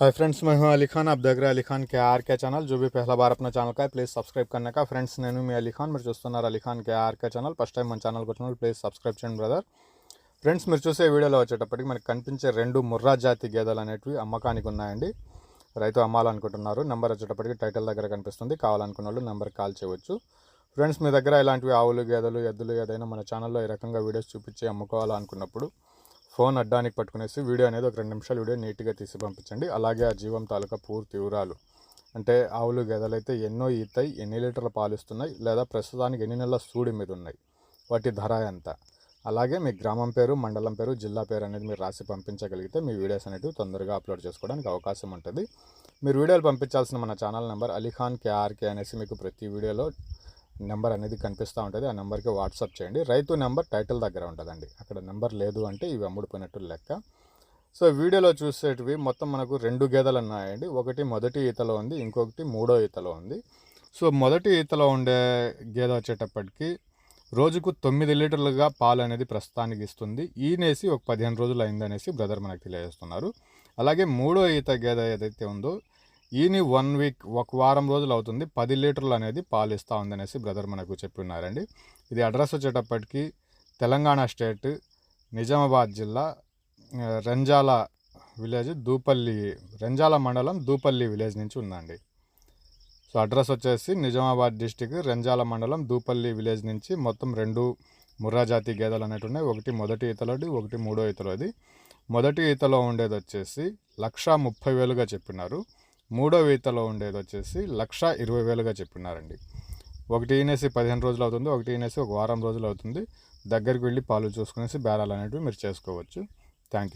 Hi friends मैं हूं अली खान आप देख रहे हैं अली खान के आर के चैनल जो भी पहला बार अपना ఛానల్ का है ప్లీజ్ సబ్స్క్రైబ్ करने का ఫ్రెండ్స్ నేను మీ అలీ ఖాన్ మీరు చూస్తున్నారు Ali Khan K R K channel first time మన ఛానల్కి వచ్చిన వాళ్ళు ప్లీజ్ సబ్స్క్రైబ్ చేయండి బ్రదర్ ఫ్రెండ్స్ మీరు చూసే వీడియోలో వచ్చేటప్పటికి మనకి కనిపించే రెండు ముర్రా జాతి గేదెలు అనేటివి అమ్మకానికి ఉన్నాయండి రైతు అమ్మాలనుకుంటున్నారు నెంబర్ వచ్చేటప్పటికి టైటిల్ దగ్గర కనిపిస్తుంది కావాలనుకున్న వాళ్ళు నెంబర్ కాల్ చేయవచ్చు ఫ్రెండ్స్ మీ దగ్గర ఇలాంటివి ఆవులు గేదెలు ఎద్దులు ఏదైనా మన ఛానల్లో ఈ రకంగా వీడియోస్ చూపించి అమ్ముకోవాలనుకున్నప్పుడు ఫోన్ అడ్డానికి పట్టుకునేసి వీడియో అనేది ఒక రెండు నిమిషాలు వీడియో నీట్గా తీసి పంపించండి. అలాగే ఆ జీవం తాలూకా పూర్తి వివరాలు. అంటే ఆవులు గేదెలు అయితే ఎన్నో ఈతాయి ఎన్ని లీటర్ల పాలు ఇస్తున్నాయి లేదా ప్రస్తుతానికి ఎన్ని నెలల సూడి మీద ఉన్నాయి? వాటి ధర ఎంత? అలాగే మీ గ్రామం పేరు మండలం పేరు జిల్లా పేరు అనేది మీరు రాసి పంపించగలిగితే మీ వీడియోస్ అనేవి తొందరగా అప్లోడ్ చేసుకోవడానికి అవకాశం ఉంటుంది. మీరు వీడియోలు పంపించాల్సిన మన ఛానల్ నెంబర్ అలీఖాన్ కేఆర్కే అనేసి మీకు ప్రతి వీడియోలో నెంబర్ అనేది కనిపిస్తూ ఉంటుంది. ఆ నెంబర్కి వాట్సాప్ చేయండి. రైతు నెంబర్ టైటిల్ దగ్గర ఉంటుందండి. అక్కడ నెంబర్ లేదు అంటే ఇవి అమ్ముడుపోయినట్టు లెక్క. సో వీడియోలో చూసేటివి మొత్తం మనకు రెండు గేదెలు ఉన్నాయండి. ఒకటి మొదటి ఈతలో ఉంది ఇంకొకటి మూడో ఈతలో ఉంది. సో మొదటి ఈతలో ఉండే గేదె వచ్చేటప్పటికి రోజుకు తొమ్మిది లీటర్లుగా పాలు అనేది ప్రస్తుతానికి ఇస్తుంది. ఈనేసి ఒక పదిహేను రోజులు అయిందనేసి బ్రదర్ మనకు తెలియజేస్తున్నారు. అలాగే మూడో ఈత గేదె ఏదైతే ఉందో ఈని వన్ వీక్ ఒక వారం రోజులు అవుతుంది. పది లీటర్లు అనేది పాలు ఇస్తూ ఉందనేసి బ్రదర్ మనకు చెప్పి ఉన్నారండి ఇది అడ్రస్ వచ్చేటప్పటికి తెలంగాణ స్టేట్ నిజామాబాద్ జిల్లా రంజాల విలేజ్ దూపల్లి రంజాల మండలం దూపల్లి విలేజ్ నుంచి ఉందండి. సో అడ్రస్ వచ్చేసి నిజామాబాద్ డిస్టిక్ రంజాల మండలం దూపల్లి విలేజ్ నుంచి మొత్తం రెండు ముర్రా జాతి గేదెలు అనేవి ఉన్నాయి. ఒకటి మొదటి ఈతలోది ఒకటి మూడో ఈతలోది. మొదటి ఈతలో ఉండేది వచ్చేసి లక్ష ముప్పై వేలుగా చెప్పినారు మూడో విడతలో ఉండేది వచ్చేసి లక్ష ఇరవై వేలుగా చెప్పినారండి. ఒకటి ఈనేసి పదిహేను రోజులు అవుతుంది ఒకటి ఈనేసి ఒక వారం రోజులు అవుతుంది. దగ్గరికి వెళ్ళి పాలు చూసుకునేసి బేరాలు అనేటివి మీరు చేసుకోవచ్చు. Thank you